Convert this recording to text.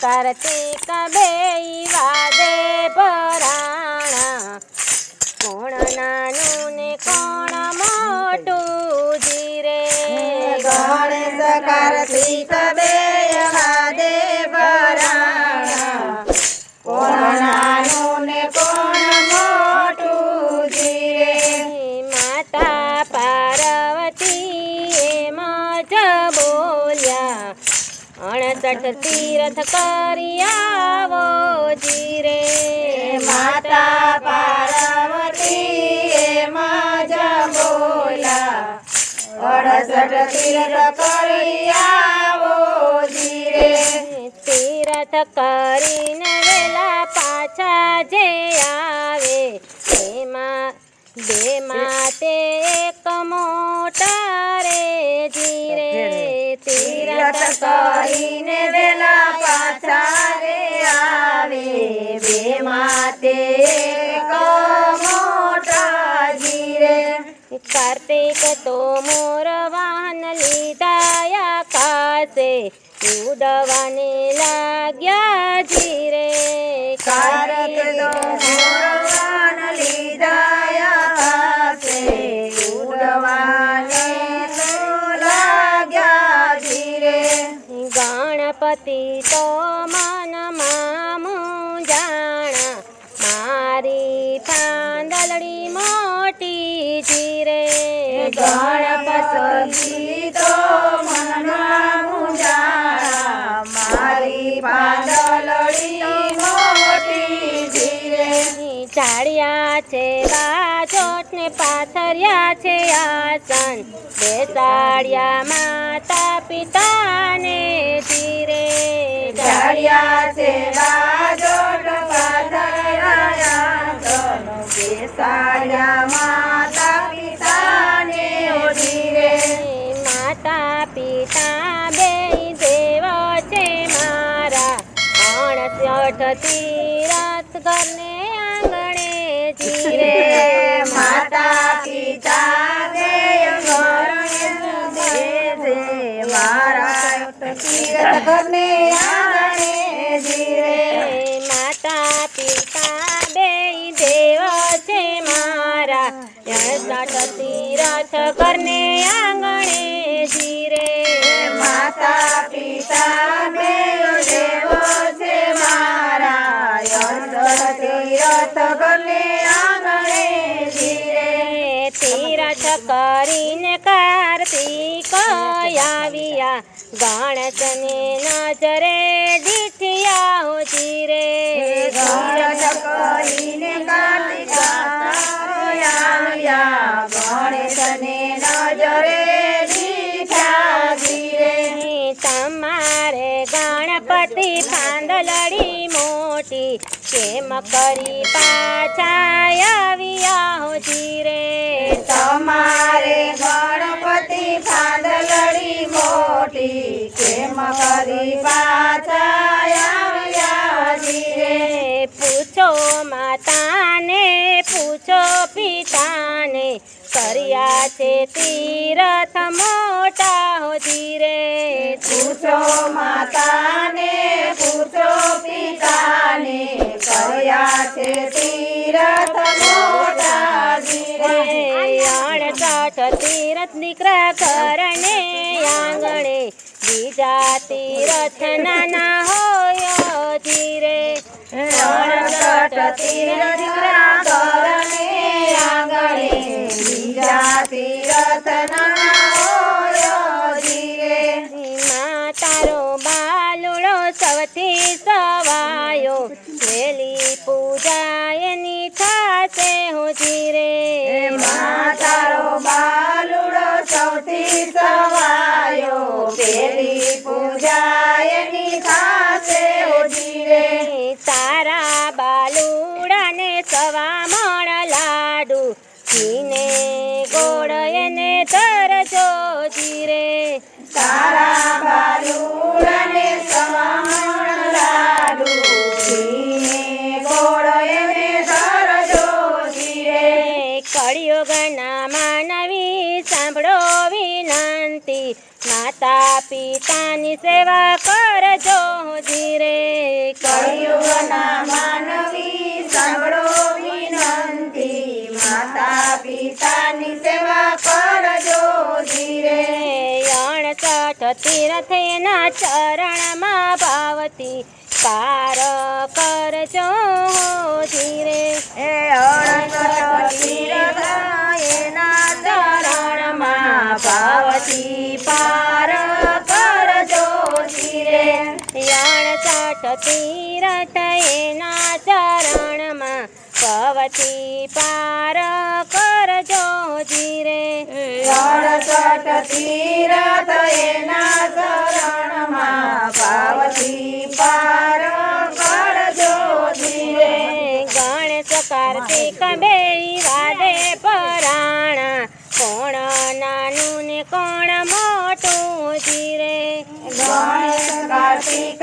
કાર્તિક બે અણસઠ તીર્થ કરી આવો જીરે માતા પાર્વતી એમ બોલા. અડસઠ તીર્થ કરી આવો જીરે. તીર્થ કરીને વેલા પાછા જે આવે એમાં બે માતે એક મોટા રે જીરે. કરીને વેલા પાછા રે આવે. બે માતે કાર્તિક તો મોર વાહન લીધા કાશે ઉડવાને લાગ્યા જીરે. કાર્તિક તો મોરવાન ગણપતિ તો મનમાં મુંજાણા છે બાજોટ ને પાથર્યા છે આસન. બેસાડ્યા માતા પિતાને ધીરે. ઝાડિયા છે પાથરાયા તન બેસાડ્યા ઘરને આંગણે ધીરે માતા પિતા બે દેવ છે મારા. અણસઠ તીરથ ઘરને આંગણે જીરે માતા પિતા દેવ છે મારા. યંત્ર તીરથ ઘરને આંગણે ધીરે તીરથ કરીને આવ્યા. ગણેશને નજરે દીઠિયા હો રે નજરે તમારે ગણપતિ પાંદલડી મોટી કેમ કરી પાછા આવ્યા હો રે તમારે પાંદલડી મોટી કેમ કરી પાછા આવ્યા ધીરે પૂછો માતાને પૂછો પિતાને કર્યા છે તીરથ મોટા ધીરે પૂછો માતાને પૂછો પિતાને કર્યા છે તીરથ દીકરા કરને આંગણે બીજા તીરથ નાના હોય ધીરે અણસઠ તીરથ આંગણે બીજા તીરથ ના હોય ધીરે તારો બાલુડો સૌથી સવાયો વેલી પૂજા એની થાશે હું ધીરે તારા બાલુડાને લાડુ ધરજો ધીરે કળિયુગના માનવી સાંભળો વિનંતી માતા માતા પિતાની સેવા કરજો ધીરે કળિયુગના માનવી સાંભળો તીર્થના ચરણમાં ભાવતી પાર કરજો ધીરે. એ એના ચરણમાં પાર કરજો ધીરે. તીર્થ એના ચરણમાં પવતી પાર કરજો ધીરે. અણસઠ તીરથ કોણ મોટું જીરે? ગણેશ કાર્તિક